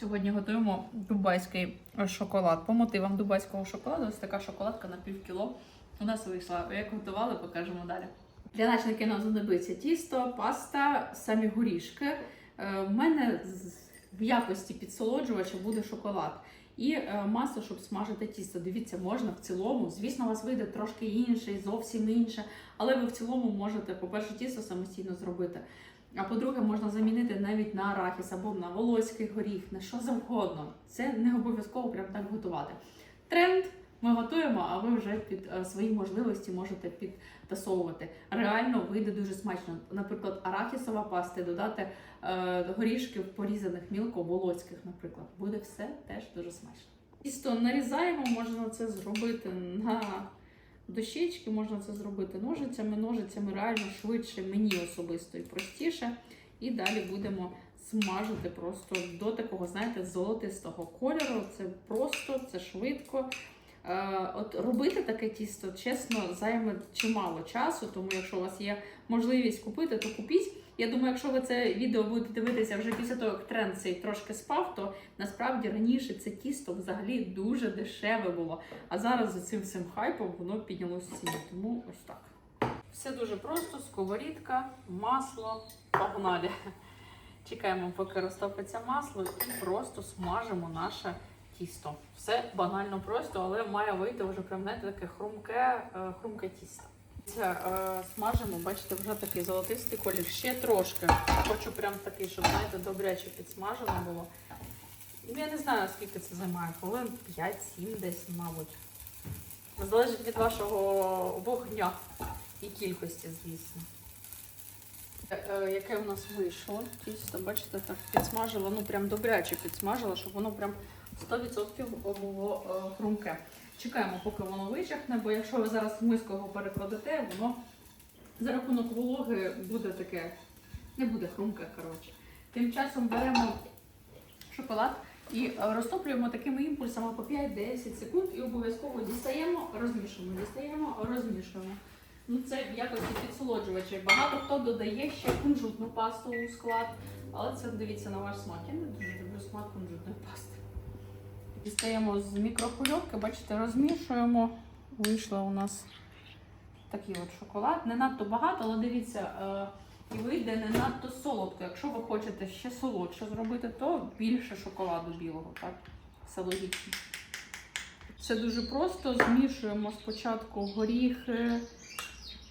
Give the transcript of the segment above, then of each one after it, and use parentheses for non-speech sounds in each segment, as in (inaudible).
Сьогодні готуємо дубайський шоколад. По мотивам дубайського шоколаду ось така шоколадка на пів кіло. У нас вийшла. Як готували, покажемо далі. Для начинки нам знадобиться тісто, паста, самі горішки. Е, В мене в якості підсолоджувача буде шоколад. І е, масло, щоб смажити тісто. Дивіться, можна в цілому. Звісно, у вас вийде трошки інше, зовсім інше. Але ви в цілому можете, по-перше, тісто самостійно зробити. А по-друге, можна замінити навіть на арахіс або на волоський горіх, на що завгодно. Це не обов'язково прям так готувати. Тренд ми готуємо, а ви вже під е, свої можливості можете підтасовувати. Реально вийде дуже смачно. Наприклад, арахісова паста, додати е, горішків порізаних мілко, волоських, наприклад. Буде все теж дуже смачно. Тісто нарізаємо, можна це зробити на дощечки, можна це зробити ножицями, ножицями реально швидше, мені особисто і простіше. І далі будемо смажити просто до такого, знаєте, золотистого кольору. Це просто, це швидко. Е, От робити таке тісто, чесно, займе чимало часу, тому якщо у вас є можливість купити, то купіть. Я думаю, якщо ви це відео будете дивитися вже після того, як тренд цей трошки спав, то насправді раніше це тісто взагалі дуже дешеве було. А зараз за цим всім хайпом воно піднялося в. Тому ось так. Все дуже просто: сковорідка, масло, погнали. Чекаємо, поки розтопиться масло, і просто смажимо наше тісто. Все банально просто, але має вийти вже прям знаєте, таке хрумке, е, хрумке тісто. Е, смажимо, бачите, вже такий золотистий колір. Ще трошки. Хочу прям такий, щоб знаєте, добряче підсмажено було. Ну, Я не знаю, скільки це займає, хвилин 5-7 десь, мабуть. Залежить від вашого вогня і кількості, звісно. Е, Яке у нас вийшло тісто, бачите, так підсмажило, ну прям добряче підсмажило, щоб воно прям 100% було е, хрумке. Чекаємо, поки воно вичахне, бо якщо ви зараз в миску перекладете, воно за рахунок вологи буде таке, не буде хрумке, коротше. Тим часом беремо шоколад і е, розтоплюємо такими імпульсами по 5-10 секунд і обов'язково дістаємо, розмішуємо, дістаємо, розмішуємо. Ну, це в якості підсолоджувача. Багато хто додає ще кунжутну пасту у склад, але це дивіться на ваш смак. Я не дуже люблю смак кунжутної пасти. Дістаємо з мікрохвильовки, бачите, розмішуємо. Вийшло у нас такий от шоколад. Не надто багато, але дивіться, е, і вийде не надто солодко. Якщо ви хочете ще солодше зробити, то більше шоколаду білого. Так? Все логічно. Все дуже просто. Змішуємо спочатку горіхи,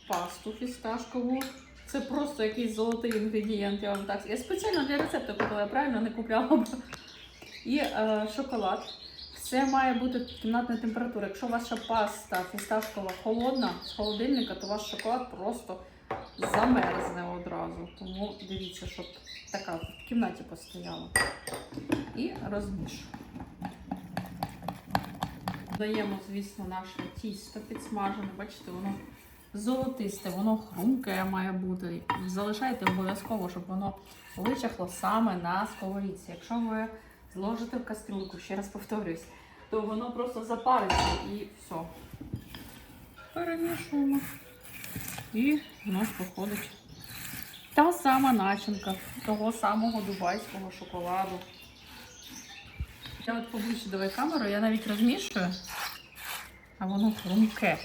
пасту фісташкову. Це просто якийсь золотий інгредієнт, я вам так. Я спеціально для рецепту купила, я правильно не купляла. (laughs) І е, шоколад. Все має бути кімнатна температура. Якщо ваша паста фісташкова холодна з холодильника, то ваш шоколад просто замерзне одразу. Тому дивіться, щоб така в кімнаті постояла. І розмішуємо. Додаємо, звісно, наше тісто підсмажене. Бачите, воно золотисте, воно хрумке має бути. Залишайте обов'язково, щоб воно вичахло саме на сковорідці. Якщо ви зложите в кастрюльку, ще раз повторюсь, то воно просто запариться і все. Перемішуємо. І у нас виходить та сама начинка того самого дубайського шоколаду. Я от поближче давай камеру, я навіть розмішую, а воно хрумке.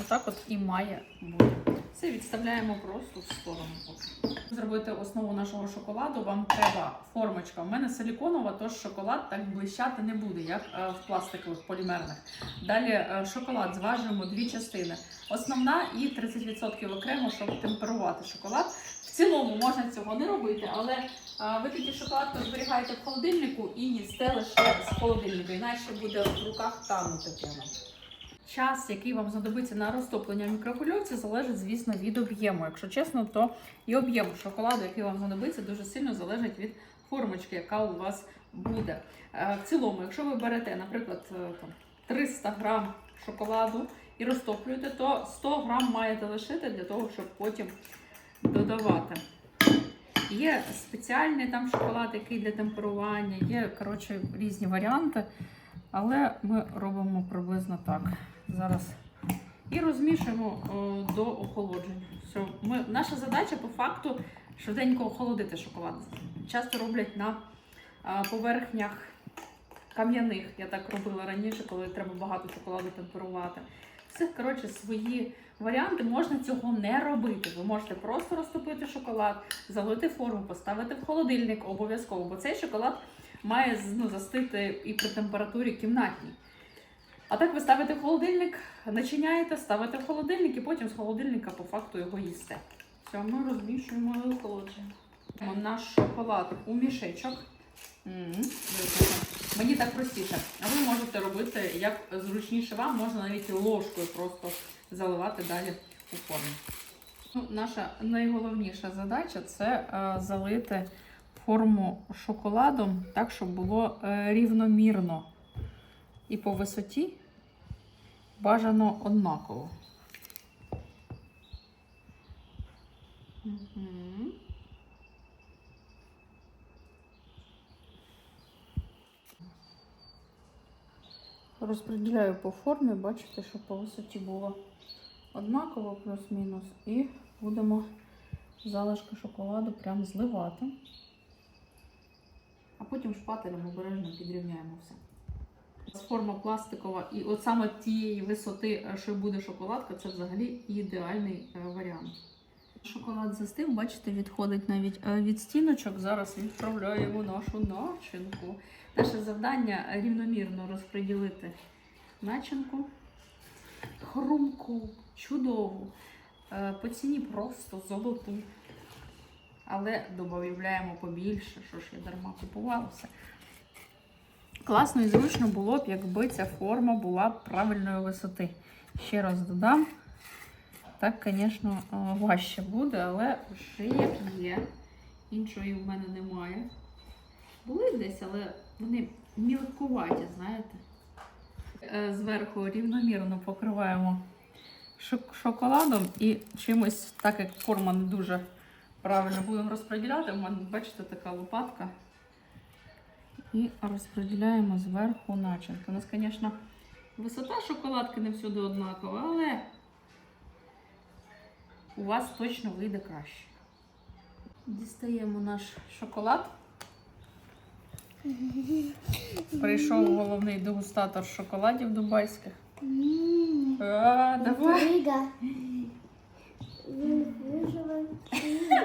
Отак от і має бути. Це відставляємо просто в сторону. Зробити основу нашого шоколаду вам треба формочка. У мене силіконова, тож шоколад так блищати не буде, як е, в пластикових полімерних. Далі е, шоколад зважуємо дві частини. Основна і 30% окремо, щоб темперувати шоколад. В цілому можна цього не робити, але е, ви тоді шоколадку зберігаєте в холодильнику і їсте лише з холодильника, іначе буде в руках танути прямо. Час, який вам знадобиться на розтоплення в мікрохвильовці, залежить, звісно, від об'єму. Якщо чесно, то і об'єм шоколаду, який вам знадобиться, дуже сильно залежить від формочки, яка у вас буде. Е, В цілому, якщо ви берете, наприклад, е, 300 грам шоколаду і розтоплюєте, то 100 грам маєте лишити для того, щоб потім додавати. Є спеціальний там шоколад, який для темперування, є коротше, різні варіанти. Але ми робимо приблизно так. Зараз. І розмішуємо о, до охолодження. Все. Ми, наша задача по факту швиденько охолодити шоколад. Часто роблять на а, поверхнях кам'яних. Я так робила раніше, коли треба багато шоколаду темперувати. Все, коротше, свої варіанти можна цього не робити. Ви можете просто розтопити шоколад, залити форму, поставити в холодильник обов'язково, бо цей шоколад має ну, застити і при температурі кімнатній. А так ви ставите в холодильник, начиняєте, ставите в холодильник і потім з холодильника по факту його їсте. Все, ми розмішуємо і охолоджуємо. Наш шоколад у мішечок. М, Мені так простіше. А ви можете робити як зручніше вам, можна навіть ложкою просто заливати далі у форму. Ну, наша найголовніша задача це е, залити форму шоколадом так, щоб було е, рівномірно. І по висоті бажано однаково. Мгм. Розподіляю по формі, бачите, щоб по висоті було однаково, плюс-мінус. І будемо залишки шоколаду прям зливати. А потім шпателем обережно підрівняємо все. Форма пластикова, і от саме тієї висоти, е, що буде шоколадка, це взагалі ідеальний е, варіант. Шоколад застив, бачите, відходить навіть е, від стіночок. Зараз відправляємо нашу начинку. Наше завдання рівномірно розподілити начинку. Хрумку, чудову, по ціні просто золоту. Але додаємо побільше, що ж я дарма купувала все. Класно і зручно було б, якби ця форма була правильної висоти. Ще раз додам. Так, звісно, е, важче буде, але вже як є. Іншої в мене немає. Були десь, але вони мілкуваті, знаєте. Е, Зверху рівномірно покриваємо шоколадом і чимось, так як форма не дуже правильно будемо розподіляти. У мене, бачите, така лопатка. І розподіляємо зверху начинку. У нас, звісно, висота шоколадки не всюди однакова, але у вас точно вийде краще. Дістаємо наш шоколад. Прийшов головний дегустатор шоколадів дубайських. А, давай.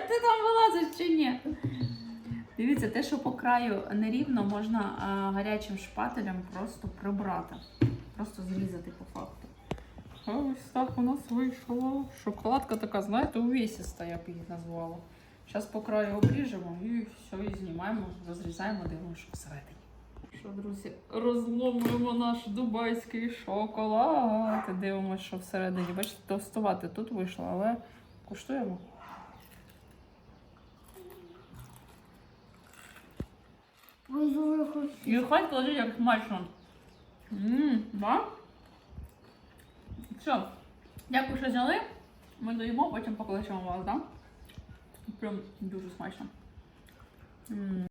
Ти там вилазиш чи ні? Дивіться, те, що по краю нерівно, можна гарячим шпателем просто прибрати. Просто зрізати по факту. Ось так у нас вийшло. Шоколадка така, знаєте, увесиста, я б її назвала. Зараз по краю обріжемо і все, і знімаємо, розрізаємо, дивимося, що всередині. Що, друзі, розломуємо наш дубайський шоколад. Дивимося, що всередині. Бачите, товстувати тут вийшло, але куштуємо. Ой, дуже. І хай кладуть як смачно. Ммм, да? Все. Дякую, що зняли. Ми доїмо, потім покличемо вас, да? Прям дуже смачно. М.